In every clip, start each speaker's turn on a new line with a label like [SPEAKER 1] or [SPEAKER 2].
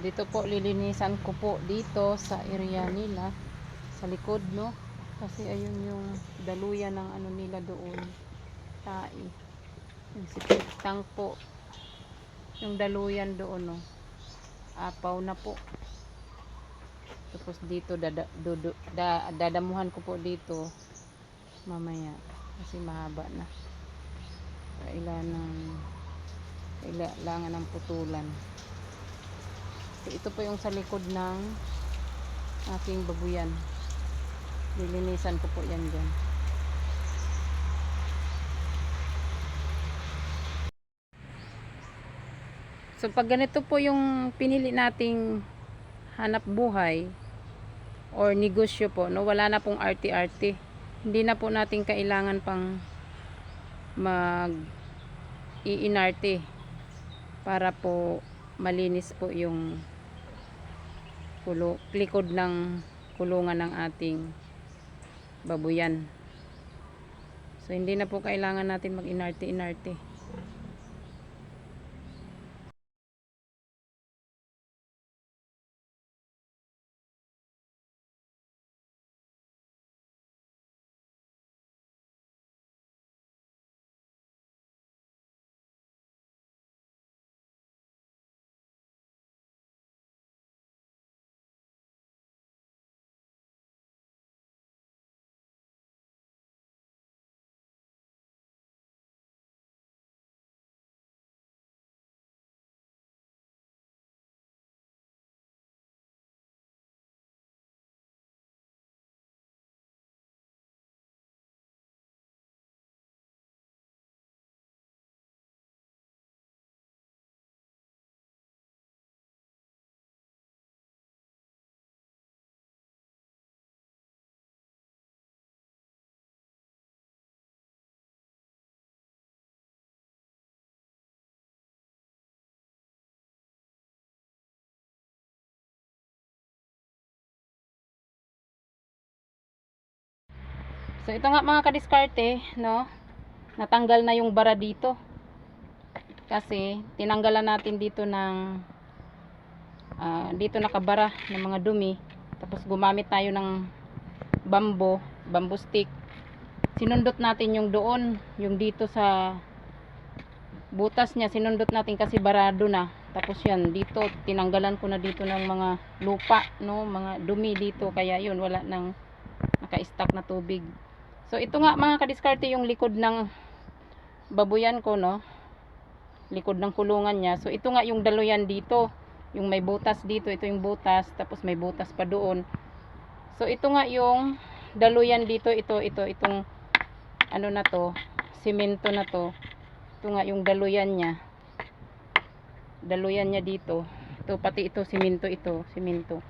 [SPEAKER 1] dito po lilinisan ko po dito sa area nila sa likod no? Kasi ayun yung daluyan ng ano nila doon tai yung septic po. Yung daluyan doon no? Apaw na po. Tapos dito dada, dudu, da, dadamuhan ko po dito mamaya kasi mahaba na. Kailangan ng kailangan ng putulan So, ito po yung sa likod ng aking babuyan. Nilinisan ko po yan dyan. So pag ganito po yung pinili nating hanap buhay or negosyo po, no, wala na pong arti-arti. Hindi na po natin kailangan pang mag iinarte para po malinis po yung kulo, likod ng kulungan ng ating babuyan. So hindi na po kailangan natin mag-inarte-inarte. So ito nga mga kadiskarte, no? Natanggal na yung bara dito. Kasi tinanggalan natin dito ng ah, dito nakabara ng mga dumi. Tapos gumamit tayo ng bambo, bamboo stick. Sinundot natin yung doon, yung dito sa butas niya, sinundot natin kasi barado na. Tapos yan, dito tinanggalan ko na dito ng mga lupa, no, mga dumi dito kaya yun wala nang naka-stack na tubig. So ito nga mga kadiskarte yung likod ng babuyan ko no. Likod ng kulungan niya. So ito nga yung daluyan dito. Yung may butas dito, ito yung butas, tapos may butas pa doon. So ito nga yung daluyan dito, ito ito itong ano na to, simento na to. Ito nga yung daluyan niya. Daluyan niya dito. Ito pati ito simento ito, simento.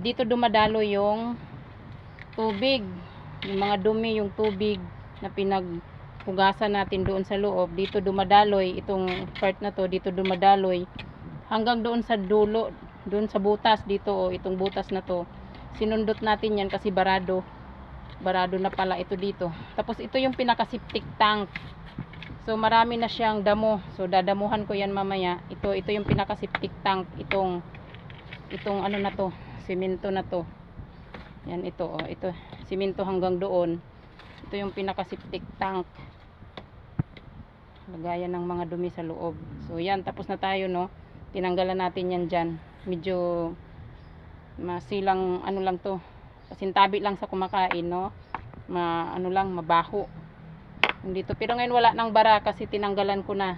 [SPEAKER 1] Dito dumadalo yung tubig yung mga dumi, yung tubig na pinaghugasan natin doon sa loob, dito dumadaloy, itong part na to, dito dumadaloy, hanggang doon sa dulo, doon sa butas dito, o itong butas na to, sinundot natin yan kasi barado, barado na pala ito dito. Tapos ito yung pinaka-septic tank. So marami na siyang damo. So dadamuhan ko yan mamaya. Ito ito yung pinaka-septic tank, itong itong ano na to, semento na to. Yan ito oh, ito simento hanggang doon. Ito yung pinaka septic tank. Lagayan ng mga dumi sa loob. So yan tapos na tayo no. Tinanggalan natin yan diyan. Medyo masilang ano lang to. Pasintabi lang sa kumakain no. Ma ano lang mabaho. Dito pero ngayon wala nang bara kasi tinanggalan ko na.